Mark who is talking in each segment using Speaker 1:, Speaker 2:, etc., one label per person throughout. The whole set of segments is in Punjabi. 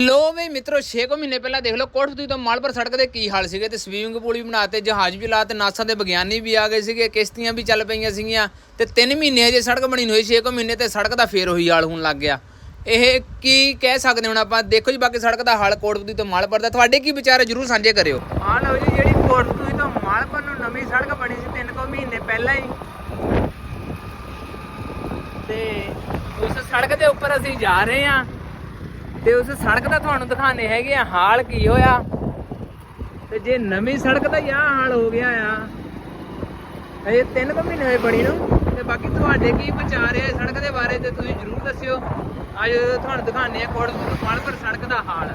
Speaker 1: ਲੋ ਵੀ ਮਿੱਤਰੋ 6 ਮਹੀਨੇ ਪਹਿਲਾਂ ਦੇਖ ਲਓ ਕੋਟਫਦੀ ਤੋਂ ਮਾਲਪੁਰ ਸੜਕ ਦੇ ਕੀ ਹਾਲ ਸੀਗੇ ਤੇ ਸਵੀਮਿੰਗ ਪੂਲ ਵੀ ਬਣਾਤੇ, ਜਹਾਜ਼ ਵੀ ਲਾਤੇ, ਨਾਸਾ ਦੇ ਵਿਗਿਆਨੀ ਵੀ ਆ ਗਏ ਸੀਗੇ, ਕਿਸ਼ਤੀਆਂ ਵੀ ਚੱਲ ਪਈਆਂ ਸੀਗੀਆਂ ਤੇ 3 ਮਹੀਨੇ ਹਜੇ ਸੜਕ ਬਣੀ ਨਹੀਂ ਹੋਈ 6 ਮਹੀਨੇ ਤੇ ਸੜਕ ਦਾ ਫੇਰ ਉਹੀ ਹਾਲ ਹੋਣ ਲੱਗ ਗਿਆ। ਇਹ ਕੀ ਕਹਿ ਸਕਦੇ ਹੁਣ ਆਪਾਂ? ਦੇਖੋ ਜੀ, ਬਾਕੀ ਸੜਕ ਦਾ ਹਾਲ ਕੋਟਫਦੀ ਤੋਂ ਮਾਲਪੁਰ ਦਾ ਤੁਹਾਡੇ ਕੀ ਵਿਚਾਰ ਹੈ? ਜਰੂਰ ਸਾਂਝੇ ਕਰਿਓ। ਆ ਲਓ ਜੀ, ਜਿਹੜੀ ਕੋਟਫਦੀ ਤੋਂ ਮਾਲਪੁਰ ਨੂੰ ਨਵੀਂ ਸੜਕ ਬਣੀ ਸੀ 3 ਮਹੀਨੇ ਪਹਿਲਾਂ ਹੀ। ਤੇ ਉਸ ਸੜਕ ਦੇ ਉੱਪਰ ਅਸੀਂ ਜਾ ਰਹੇ ਹਾਂ। ਤੇ ਉਸ ਸੜਕ ਦਾ ਤੁਹਾਨੂੰ ਦਿਖਾਣੇ ਹੈਗੇ ਆ, ਹਾਲ ਕੀ ਹੋਇਆ? ਤੇ ਜੇ ਨਵੀਂ ਸੜਕ ਦਾ ਯਾ ਹਾਲ ਹੋ ਗਿਆ ਆ, ਹਜੇ 3 ਕੁ ਮਹੀਨੇ ਹੋਏ ਬਣੀ ਨੂੰ, ਤੇ ਬਾਕੀ ਤੁਹਾਡੇ ਕੀ ਵਿਚਾਰ ਹੈ ਸੜਕ ਦੇ ਬਾਰੇ ਤੇ ਤੁਸੀਂ ਜਰੂਰ ਦੱਸਿਓ। ਅੱਜ ਤੁਹਾਨੂੰ ਦਿਖਾਣੇ ਆ ਕੋਟਪੁਰ ਮਾਲਪੁਰ ਸੜਕ ਦਾ ਹਾਲ।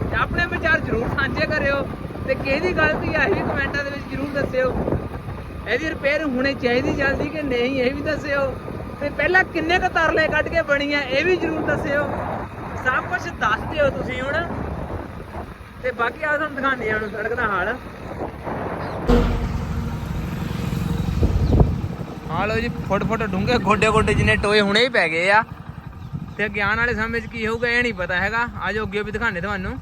Speaker 1: ਤੇ ਆਪਣੇ ਵਿਚਾਰ ਜਰੂਰ ਸਾਂਝੇ ਕਰਿਓ ਤੇ ਕਿਹਦੀ ਗਲਤੀ ਆ ਇਹ ਵੀ ਕਮੈਂਟਾਂ ਦੇ ਵਿੱਚ ਜਰੂਰ ਦੱਸਿਓ। ਇਹਦੀ ਰਿਪੇਅਰ ਹੋਣੀ ਚਾਹੀਦੀ ਜਲਦੀ ਕਿ ਨਹੀਂ ਇਹ ਵੀ ਦੱਸਿਓ। ਤੇ ਪਹਿਲਾਂ ਕਿੰਨੇ ਕੁ ਤਰਲੇ ਕੱਢ ਕੇ ਬਣੀ ਆ ਇਹ ਵੀ ਜਰੂਰ ਦੱਸਿਓ। ਸਭ ਕੁਝ ਦੱਸ ਦਿਓ ਤੁਸੀਂ ਹੁਣ। ਤੇ ਬਾਕੀ ਆ ਤੁਹਾਨੂੰ ਦਿਖਾਉਂਦੇ ਆ ਹੁਣ ਸੜਕ ਦਾ ਹਾਲ। ਆ ਲਓ ਜੀ ਫੁੱਟ ਫੁੱਟ ਡੂੰਘੇ ਗੋਡੇ ਗੋਡੇ ਜਿੰਨੇ ਟੋਏ ਹੁਣੇ ਹੀ ਪੈ ਗਏ ਆ। ਤੇ ਅੱਗੇ ਆਉਣ ਵਾਲੇ ਸਮੇਂ 'ਚ ਕੀ ਹੋਊਗਾ ਇਹ ਨਹੀਂ ਪਤਾ ਹੈਗਾ। ਆਜੋ ਅੱਗੇ ਵੀ ਦਿਖਾਣੇ ਤੁਹਾਨੂੰ।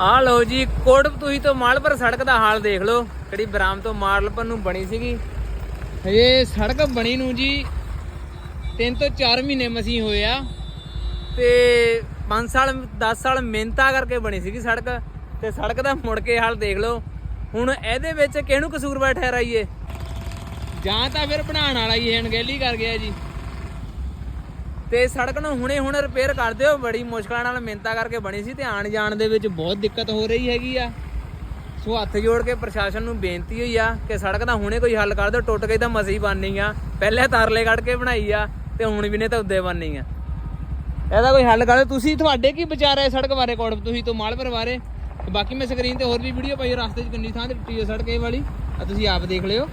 Speaker 1: ਆ ਲਓ ਜੀ ਕੋਟਪਤੂਹੀ ਤੋਂ ਮਾਲਪੁਰ ਸੜਕ ਦਾ ਹਾਲ ਦੇਖ ਲਓ। ਕਿਹੜੀ ਬਰਾਮ ਤੋਂ ਮਾਲਪੁਰ ਨੂੰ ਬਣੀ ਸੀਗੀ। ਹਜੇ ਸੜਕ ਬਣੀ ਨੂੰ ਜੀ 3 ਤੋਂ 4 ਮਹੀਨੇ ਮਸੀਂ ਹੋਏ ਆ। ਤੇ 5 ਸਾਲ 10 ਸਾਲ ਮਿਹਨਤਾਂ ਕਰਕੇ ਬਣੀ ਸੀਗੀ ਸੜਕ। ਤੇ ਸੜਕ ਦਾ ਮੁੜ ਕੇ ਹਾਲ ਦੇਖ ਲਓ। ਹੁਣ ਇਹਦੇ ਵਿੱਚ ਕਿਹਨੂੰ ਕਸੂਰਵਾਰ ਠਹਿਰਾਈਏ? ਜਾਂ ਤਾਂ ਫਿਰ ਬਣਾਉਣ ਵਾਲਾ ਹੀ, ਅਣਗਹਿਲੀ ਕਰ ਗਿਆ ਜੀ। ਤੇ ਸੜਕ ਨੂੰ ਹੁਣੇ ਹੁਣ ਰਿਪੇਅਰ ਕਰ ਦਿਓ। ਬੜੀ ਮੁਸ਼ਕਲਾਂ ਨਾਲ ਮਿਹਨਤਾਂ ਕਰਕੇ ਬਣੀ ਸੀ ਤੇ ਆਣ ਜਾਣ ਦੇ ਵਿੱਚ ਬਹੁਤ ਦਿੱਕਤ ਹੋ ਰਹੀ ਹੈਗੀ ਆ। ਸੋ ਹੱਥ ਜੋੜ ਕੇ ਪ੍ਰਸ਼ਾਸਨ ਨੂੰ ਬੇਨਤੀ ਹੋਈ ਆ ਕਿ ਸੜਕ ਦਾ ਹੁਣੇ ਕੋਈ ਹੱਲ ਕਰ ਦਿਓ। ਟੁੱਟ ਗਈ ਤਾਂ ਮਸੀ ਬਣਨੀ ਆ। ਪਹਿਲੇ ਤਰਲੇ ਕੱਢ ਕੇ ਬਣਾਈ ਆ ਤੇ ਹੁਣ ਵੀ ਨੇ ਤਾਂ ਉੱਦੇ ਬਣਨੀ ਆ। ਇਹਦਾ ਕੋਈ ਹੱਲ ਕਰ ਦਿਓ। ਤੁਸੀਂ ਤੁਹਾਡੇ ਕੀ ਵਿਚਾਰ ਹੈ ਸੜਕ ਬਾਰੇ ਕੋੜ ਤੁਸੀਂ ਤੋਂ ਮਾਲਪੁਰ ਬਾਰੇ। ਬਾਕੀ ਮੈਂ ਸਕਰੀਨ ਤੇ ਹੋਰ ਵੀ ਵੀਡੀਓ ਪਾਈ ਰਸਤੇ 'ਚ ਕਿੰਨੀ ਥਾਂ ਤੇ ਟੁੱਟੀ ਹੈ ਸੜਕ ਇਹ ਵਾਲੀ। ਆ ਤੁਸੀਂ ਆਪ ਦੇਖ ਲਿਓ।